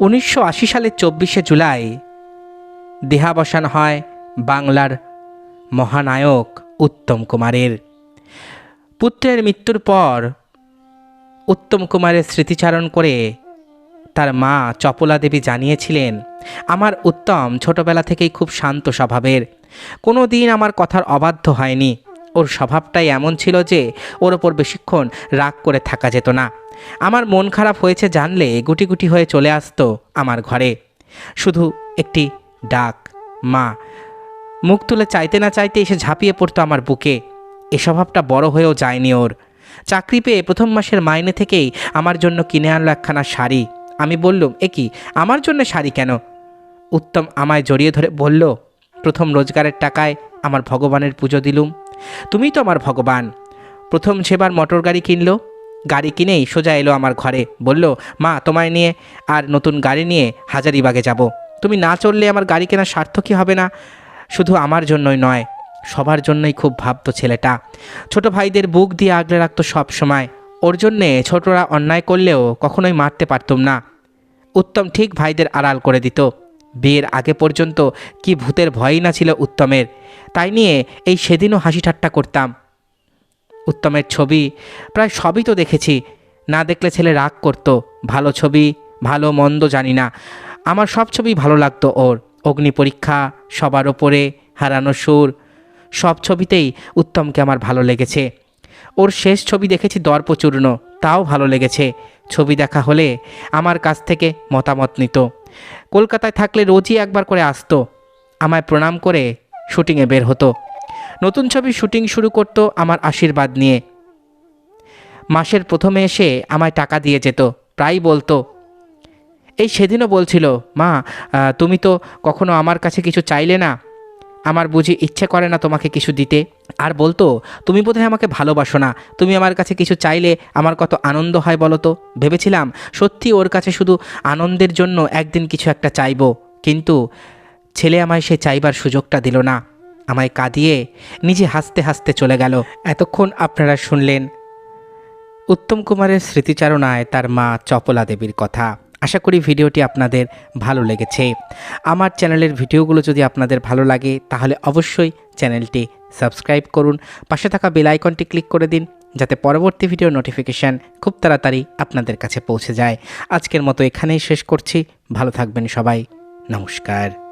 উনিশশো আশি সালের চব্বিশে জুলাই। দেহাবসান হয় বাংলার মহানায়ক উত্তম কুমারের। পুত্রের মৃত্যুর পর উত্তম কুমারের স্মৃতিচারণ করে তার মা চপলা দেবী জানিয়েছিলেন, আমার উত্তম ছোটবেলা থেকেই খুব শান্ত স্বভাবের। কোনো দিন আমার কথার অবাধ্য হয়নি। ওর স্বভাবটাই এমন ছিল যে ওর ওপর বেশিক্ষণ রাগ করে থাকা যেত না। আমার মন খারাপ হয়েছে জানলে গুটি গুটি হয়ে চলে আসতো আমার ঘরে। শুধু একটি ডাক, মা। মুখ তুলে চাইতে না চাইতে এসে ঝাঁপিয়ে পড়তো আমার বুকে। এ স্বভাবটা বড় হয়েও যায়নি ওর। চাকরি পেয়ে প্রথম মাসের মাইনে থেকেই আমার জন্য কিনে আনলো একখানা শাড়ি। আমি বললুম, এ কি, আমার জন্য শাড়ি কেন? উত্তম আমায় জড়িয়ে ধরে বলল, প্রথম রোজগারের টাকায় আমার ভগবানের পুজো দিলুম। তুমি তো আমার ভগবান। প্রথম সেবার মোটর গাড়ি কিনলো গাড়ি কিনেই সোজা এলো আমার ঘরে। বলল, মা, তোমায় নিয়ে আর নতুন গাড়ি নিয়ে হাজারিবাগে যাব। তুমি না চললে আমার গাড়ি কেনা সার্থকই হবে না? শুধু আমার জন্যই নয়, সবার জন্যই খুব ভাবতো ছেলেটা। ছোট ভাইদের বুক দিয়ে আগলে রাখতো সব সময়। ওর জন্যে ছোটরা অন্যায় করলেও কখনোই মারতে পারতুম না। উত্তম ঠিক ভাইদের আড়াল করে দিত। বিয়ের আগে পর্যন্ত কি ভূতের ভয়ই না ছিল উত্তমের। তাই নিয়ে এই সেদিনও হাসি ঠাট্টা করতাম। উত্তমের ছবি। প্রায় সবই তো দেখেছি। না দেখলে ছেলে রাগ করতো। ভালো ছবি, ভালো, মন্দ জানি না। আমার সব ছবি ভালো লাগতো ওর। অগ্নি পরীক্ষা, সবার ওপরে, হারানো সুর। সব ছবিতেই উত্তমকে আমার ভালো লেগেছে। ওর শেষ ছবি দেখেছি দর্পচূর্ণ। তাও ভালো লেগেছে। ছবি দেখা হলে আমার কাছ থেকে মতামত নিত। কলকাতায় থাকলে রোজই একবার করে আসতো। আমায় প্রণাম করে শুটিংয়ে বের হতো। নতুন ছবি শুটিং শুরু করতো আমার আশীর্বাদ নিয়ে। মাসের প্রথমে এসে আমায় টাকা দিয়ে যেত, প্রায়ই বলতো। এই সেদিনও বলছিল, মা তুমি তো কখনো আমার কাছে কিছু চাইলে না? আমার বুঝি ইচ্ছে করে না তোমাকে কিছু দিতে। আর বলতো, তুমি বোধহয় আমাকে ভালোবাসো না। তুমি আমার কাছে কিছু চাইলে আমার কত আনন্দ হয় বলো তো? ভেবেছিলাম, সত্যি ওর কাছে শুধু আনন্দের জন্য একদিন কিছু একটা চাইব। কিন্তু ছেলে আমায় সে চাইবার সুযোগটা দিল না। আমায় কাঁদিয়ে নিজে হাসতে হাসতে চলে গেল। এতক্ষণ আপনারা শুনলেন উত্তম কুমারের স্মৃতিচারণায় তার মা চপলা দেবীর কথা। আশা করি ভিডিওটি আপনাদের ভালো লেগেছে। আমার চ্যানেলের ভিডিওগুলো যদি আপনাদের ভালো লাগে, তাহলে অবশ্যই চ্যানেলটি সাবস্ক্রাইব করুন। পাশে থাকা বেল আইকনটি ক্লিক করে দিন, যাতে পরবর্তী ভিডিও নোটিফিকেশান খুব তাড়াতাড়ি আপনাদের কাছে পৌঁছে যায়। আজকের মতো এখানেই শেষ করছি। ভালো থাকবেন সবাই। নমস্কার।